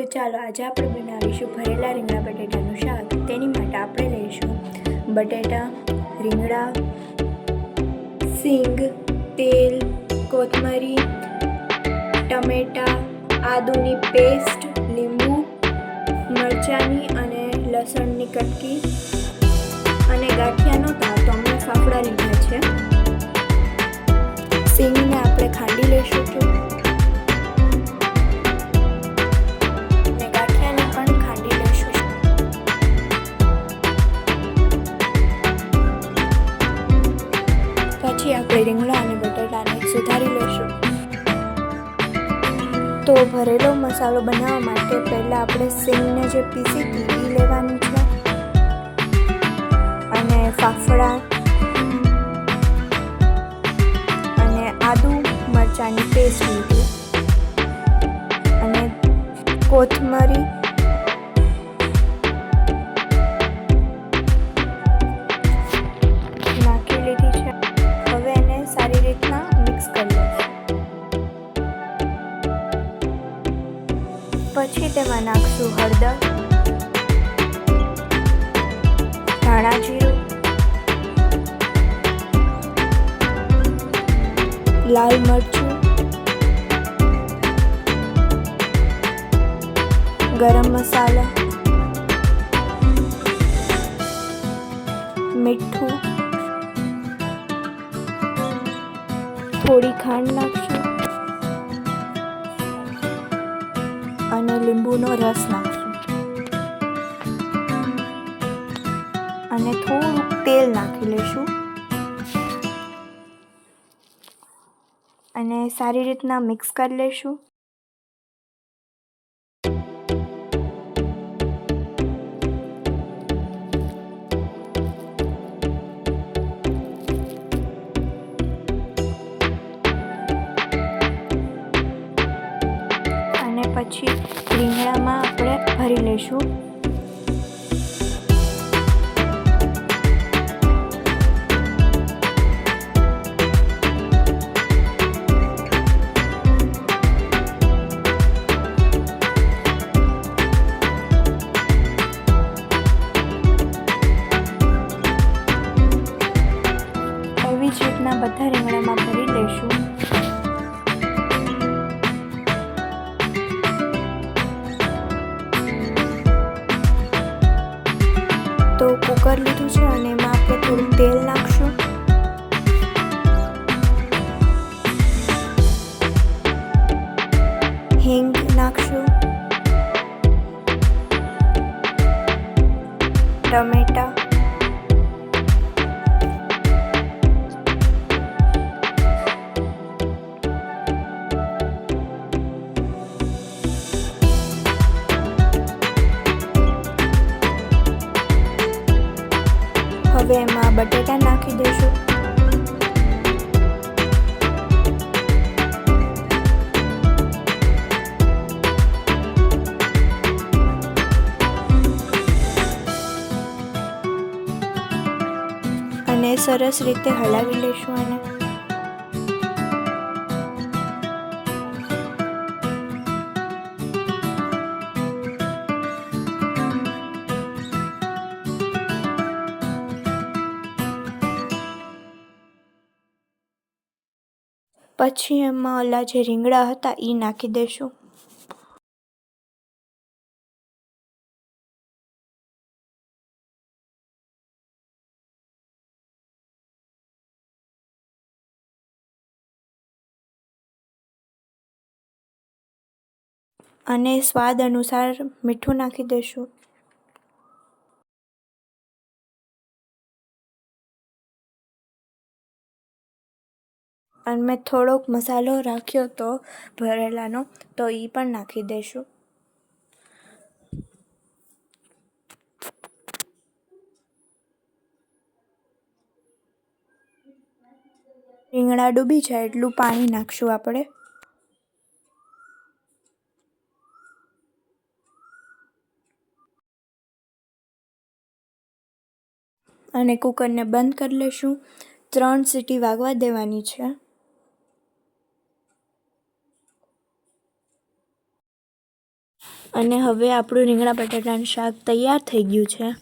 તો ચાલો આજે આપણે બનાવીશું ભરેલા રીંગણા બટેટાનું શાક. તેની માટે આપણે લઈશું બટેટા, રીંગણા, સિંગ, તેલ, કોથમરી, ટમેટા, આદુની પેસ્ટ, લીંબુ, મરચાંની અને લસણની કટકી અને ગાંઠિયાનો ભાવ તો અમે ફાફડા લીધા છે. સિંગને આપણે ખાંડી લઈશું. છું આપણે રીંગણા અને બટાટાને સુધારી લઈશું તો ભરેલો મસાલો બનાવવા માટે પહેલાં આપણે સિંગને જે પીસી હતી લેવાની છે. અને ફાફડા અને આદુ મરચાંની પેસ્ટ લીધી. અને કોથમરી ધાણા લાલ મરચું ગરમ મસાલા મીઠું થોડી ખાંડ નાખશું અને લીંબુનો રસ નાખશું અને થોડુંક તેલ નાખી લઈશું. અને સારી રીતના મિક્સ કરી લઈશું. અને પછી રીંગણામાં આપણે ભરી લઈશું. બધા રીંગણામાં ભરી લઈશું તો કુકર લીધું છે અને એમાં આપણે થોડું તેલ નાખશું હવે એમાં બટેટા નાખી દઈશું. અને સરસ રીતે હલાવી લઈશું એને પછી એમાં ઓલા જે રીંગણા હતા એ નાખી દઈશું અને સ્વાદ અનુસાર મીઠું નાખી દઈશું અને મેં થોડોક મસાલો રાખ્યો તો ભરેલાનો, તો એ પણ નાખી દઈશું રીંગણા ડૂબી જાય એટલું પાણી નાખશું આપણે. અને કુકરને બંધ કરી લઈશું ત્રણ સીટી વાગવા દેવાની છે. અને હવે આપણું રીંગણા બટાટાનું શાક તૈયાર થઈ ગયું છે.